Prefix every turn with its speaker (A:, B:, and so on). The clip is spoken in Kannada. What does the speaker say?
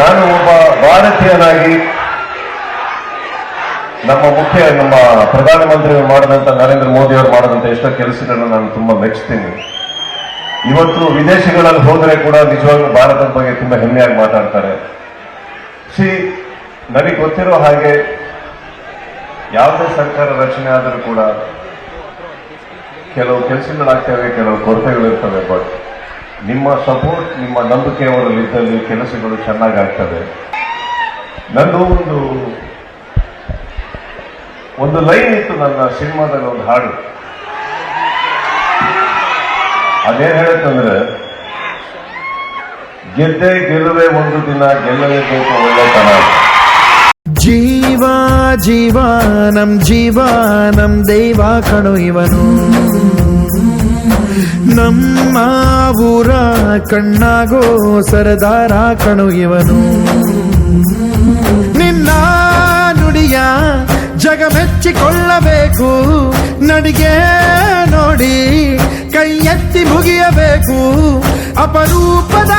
A: ನಾನು ಒಬ್ಬ ಭಾರತೀಯನಾಗಿ ನಮ್ಮ ಮುಖ್ಯ ನಮ್ಮ ಪ್ರಧಾನಮಂತ್ರಿ ಮಾಡಿದಂತ ನರೇಂದ್ರ ಮೋದಿ ಅವರು ಮಾಡಿದಂತ ಎಷ್ಟೋ ಕೆಲಸಗಳನ್ನ ನಾನು ತುಂಬಾ ಮೆಚ್ಚುತ್ತೇನೆ ಇವತ್ತು ವಿದೇಶಗಳಲ್ಲಿ ಹೋದರೆ ಕೂಡ ನಿಜವಾಗ್ಲೂ ಭಾರತದ ಬಗ್ಗೆ ತುಂಬಾ ಹೆಮ್ಮೆಯಾಗಿ ಮಾತಾಡ್ತಾರೆ. ಸಿ ನನಗೆ ಗೊತ್ತಿರೋ ಹಾಗೆ ಯಾವುದೇ ಸರ್ಕಾರ ರಚನೆ ಆದರೂ ಕೂಡ ಕೆಲವು ಕೆಲಸಗಳಾಗ್ತವೆ, ಕೆಲವು ಕೊರತೆಗಳಿರ್ತವೆ ಬಟ್ ನಿಮ್ಮ ಸಪೋರ್ಟ್ ನಿಮ್ಮ ನಂಬಿಕೆ ಅವರಲ್ಲಿದ್ದಲ್ಲಿ ಕೆಲಸಗಳು ಚೆನ್ನಾಗಿ ನಂದು ಒಂದು ಒಂದು ಲೈನ್ ಇತ್ತು ನನ್ನ ಸಿನಿಮಾದಲ್ಲಿ ಒಂದು ಹಾಡು. ಅದೇನು ಹೇಳುತ್ತಂದ್ರೆ, ಗೆದ್ದೆ ಗೆಲ್ಲುವೆ ಒಂದು ದಿನ ಗೆಲ್ಲಲೇಬೇಕು ಒಳ್ಳೆತನ
B: ಜೀವ ಜೀವ, ನಮ್ ಜೀವ, ನಮ್ ದೈವ ಕಣು ಇವನು. ನಮ್ಮ ಊರ ಕಣ್ಣಾಗೋ ಸರದಾರ ಕಣು ಇವನು. ನಿನ್ನ ನುಡಿಯ ಜಗ ಮೆಚ್ಚಿಕೊಳ್ಳಬೇಕು ನಡಿಗೆ ನೋಡಿ ಕೈ ಎತ್ತಿ ಮುಗಿಯಬೇಕು, ಅಪರೂಪದ